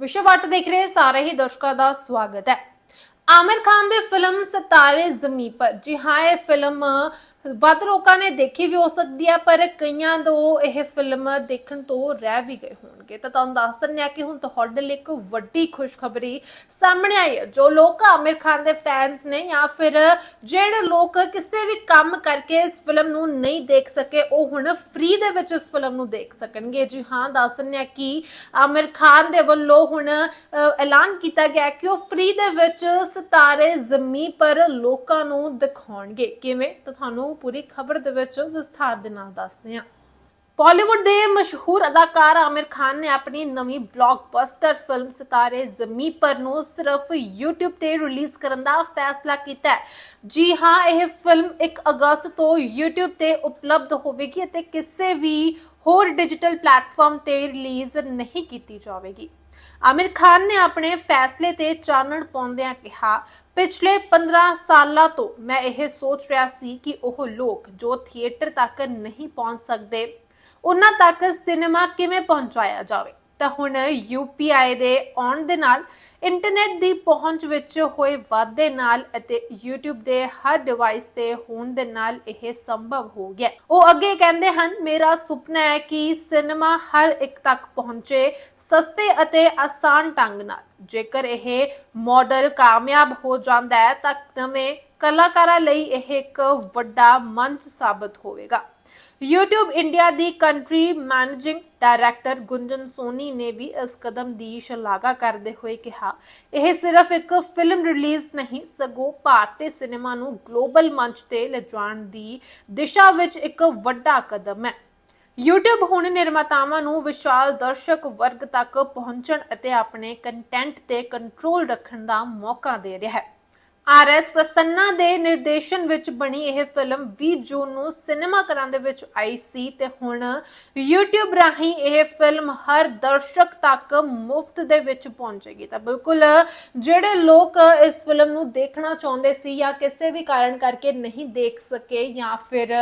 ਵਿਸ਼ਵ ਵਿਸ਼ਵਵਟ ਦੇਖ ਰਹੇ ਸਾਰੇ ਹੀ ਦਰਸ਼ਕਾਂ ਦਾ ਸਵਾਗਤ ਹੈ। ਆਮਿਰ ਖਾਨ ਦੀ ਫਿਲਮ ਸਤਾਰੇ ਜ਼ਮੀਨ ਪਰ। ਜੀ ਹਾਂ, ਇਹ ਫਿਲਮ ਵੱਧ ਲੋਕਾਂ ਨੇ ਦੇਖੀ ਵੀ ਹੋ ਸਕਦੀ ਹੈ ਪਰ ਕਈਆਂ ਤੋਂ ਇਹ ਫਿਲਮ ਦੇਖਣ ਤੋਂ ਰਹਿ ਵੀ ਗਏ ਹੋਣਗੇ। ਤਾਂ ਤੁਹਾਨੂੰ ਦੱਸ ਦਿੰਦੇ ਹਾਂ ਕਿ ਹੁਣ ਤੁਹਾਡੇ ਲਈ ਇੱਕ ਵੱਡੀ ਖੁਸ਼ਖਬਰੀ ਸਾਹਮਣੇ ਆਈ ਹੈ। ਜੋ ਲੋਕ ਆਮਿਰ ਖਾਨ ਦੇ ਫੈਨਸ ਨੇ ਜਾਂ ਫਿਰ ਜਿਹੜੇ ਲੋਕ ਕਿਸੇ ਵੀ ਕੰਮ ਕਰਕੇ ਇਸ ਫਿਲਮ ਨੂੰ ਨਹੀਂ ਦੇਖ ਸਕੇ, ਉਹ ਹੁਣ ਫ੍ਰੀ ਦੇ ਵਿੱਚ ਇਸ ਫਿਲਮ ਨੂੰ ਦੇਖ ਸਕਣਗੇ। ਜੀ ਹਾਂ, ਦੱਸ ਦਿੰਦੇ ਆ ਕਿ ਆਮਿਰ ਖਾਨ ਦੇ ਵੱਲੋਂ ਹੁਣ ਐਲਾਨ ਕੀਤਾ ਗਿਆ ਕਿ ਉਹ ਫ੍ਰੀ ਦੇ ਵਿੱਚ ਸਿਤਾਰੇ ਜ਼ਮੀਨ ਪਰ ਲੋਕਾਂ ਨੂੰ ਦਿਖਾਉਣਗੇ। ਕਿਵੇਂ? ਤਾਂ ਤੁਹਾਨੂੰ ਪੂਰੀ ਖਬਰ ਦੇ ਵਿੱਚ ਵਿਸਥਾਰ ਦੇ ਨਾਲ ਦੱਸਦੇ ਹਾਂ। ਬਾਲੀਵੁੱਡ ਦੇ ਮਸ਼ਹੂਰ ਅਦਾਕਾਰ ਆਮਿਰ ਖਾਨ ਨੇ ਆਪਣੀ ਨਵੀਂ ਬਲੌਕਬਸਟਰ ਫਿਲਮ ਸਿਤਾਰੇ ਜ਼ਮੀਨ ਪਰ ਨੂੰ ਸਿਰਫ YouTube ਤੇ ਰਿਲੀਜ਼ ਕਰਨ ਦਾ ਫੈਸਲਾ ਕੀਤਾ ਹੈ। ਜੀ ਹਾਂ, ਇਹ ਫਿਲਮ 1 ਅਗਸਤ ਤੋਂ YouTube ਤੇ ਉਪਲਬਧ ਹੋਵੇਗੀ ਅਤੇ ਕਿਸੇ ਵੀ ਹੋਰ ਡਿਜੀਟਲ ਪਲੇਟਫਾਰਮ ਤੇ ਰਿਲੀਜ਼ ਨਹੀਂ ਕੀਤੀ ਜਾਵੇਗੀ। ਆਮਿਰ ਖਾਨ ਨੇ ਆਪਣੇ ਫੈਸਲੇ ਤੇ ਚਾਨਣ ਪਾਉਂਦਿਆਂ ਕਿਹਾ, ਪਿਛਲੇ 15 ਸਾਲਾਂ ਤੋਂ ਮੈਂ ਇਹ ਸੋਚ ਰਿਹਾ ਸੀ ਕਿ ਉਹ ਲੋਕ ਜੋ ਥੀਏਟਰ ਤੱਕ ਨਹੀਂ ਪਹੁੰਚ ਸਕਦੇ, ਉਹਨਾਂ ਤੱਕ ਸਿਨੇਮਾ ਕਿਵੇਂ ਪਹੁੰਚਾਇਆ ਜਾਵੇ? ਤਾਂ ਹੁਣ UPI ਦੇ ਆਉਣ ਦੇ ਨਾਲ, ਇੰਟਰਨੈਟ ਦੀ ਪਹੁੰਚ ਵਿੱਚ ਹੋਏ ਵਾਧੇ ਨਾਲ ਅਤੇ YouTube ਦੇ ਹਰ ਡਿਵਾਈਸ ਤੇ ਹੋਣ ਦੇ ਨਾਲ ਇਹ ਸੰਭਵ ਹੋ ਗਿਆ। ਉਹ ਅੱਗੇ ਕਹਿੰਦੇ ਹਨ, ਮੇਰਾ ਸੁਪਨਾ ਹੈ ਕਿ ਸਿਨੇਮਾ ਹਰ ਇੱਕ ਤੱਕ ਪਹੁੰਚੇ ਸਸਤੇ ਅਤੇ ਆਸਾਨ ਢੰਗ ਨਾਲ। ਜੇਕਰ ਇਹ ਮਾਡਲ ਕਾਮਯਾਬ ਹੋ ਜਾਂਦਾ ਹੈ, ਤਾਂ ਨਵੇਂ ਕਲਾਕਾਰਾਂ ਲਈ ਇਹ ਇੱਕ ਵੱਡਾ ਮੰਚ ਸਾਬਤ ਹੋਵੇਗਾ। YouTube ਇੰਡੀਆ ਦੀ country managing director Gunjan Soni ਨੇ ਵੀ ਇਸ ਕਦਮ ਦੀ ਸ਼ਲਾਘਾ ਕਰਦੇ ਹੋਏ ਕਿਹਾ, ਇਹ ਸਿਰਫ ਇੱਕ ਫਿਲਮ ਰਿਲੀਜ਼ ਨਹੀਂ, ਸਗੋਂ ਭਾਰਤੀ ਸਿਨੇਮਾ ਨੂੰ ਗਲੋਬਲ ਮੰਚ ਤੇ ਲਿਜਾਣ ਦੀ ਦਿਸ਼ਾ ਵਿੱਚ ਇੱਕ ਵੱਡਾ ਕਦਮ ਹੈ। YouTube ਹੁਣ ਨਿਰਮਾਤਾਵਾਂ ਨੂੰ ਵਿਸ਼ਾਲ ਦਰਸ਼ਕ ਵਰਗ ਤੱਕ ਪਹੁੰਚਣ ਅਤੇ ਆਪਣੇ ਕੰਟੈਂਟ ਤੇ ਕੰਟਰੋਲ ਰੱਖਣ ਦਾ ਮੌਕਾ ਦੇ ਰਿਹਾ ਹੈ। ਆਰਐਸ ਪ੍ਰਸੰਨਾ ਦੇ ਨਿਰਦੇਸ਼ਨ ਵਿੱਚ ਬਣੀ ਇਹ ਫਿਲਮ 20 ਜੂਨ ਨੂੰ ਸਿਨੇਮਾ ਘਰਾਂ ਦੇ ਵਿੱਚ ਆਈ ਸੀ ਤੇ ਹੁਣ YouTube ਰਾਹੀਂ ਇਹ ਫਿਲਮ ਹਰ ਦਰਸ਼ਕ ਤੱਕ ਮੁਫਤ ਦੇ ਵਿੱਚ ਪਹੁੰਚੇਗੀ। ਤਾਂ ਬਿਲਕੁਲ ਜਿਹੜੇ ਲੋਕ ਇਸ ਫਿਲਮ ਨੂੰ ਦੇਖਣਾ ਚਾਹੁੰਦੇ ਸੀ ਜਾਂ ਕਿਸੇ ਵੀ ਕਾਰਨ ਕਰਕੇ ਨਹੀਂ ਦੇਖ ਸਕੇ ਜਾਂ ਫਿਰ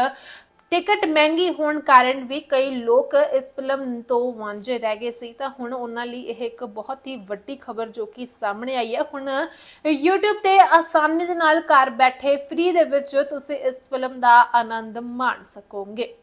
ਟਿਕਟ ਮਹਿੰਗੀ ਹੋਣ ਕਾਰਨ ਵੀ ਕਈ ਲੋਕ ਇਸ ਫਿਲਮ ਤੋਂ ਵਾਂਝੇ ਰਹਿ ਗਏ ਸੀ। ਤਾਂ ਹੁਣ ਉਹਨਾਂ ਲਈ ਇਹ ਇੱਕ ਬਹੁਤ ਹੀ ਵੱਡੀ ਖਬਰ ਜੋ ਕਿ ਸਾਹਮਣੇ ਆਈ ਹੈ। ਹੁਣ YouTube ਤੇ ਆਸਾਨੀ ਦੇ ਨਾਲ ਘਰ ਬੈਠੇ ਫ੍ਰੀ ਦੇ ਵਿੱਚ ਤੁਸੀਂ ਇਸ ਫਿਲਮ ਦਾ ਆਨੰਦ ਮਾਣ ਸਕੋਗੇ।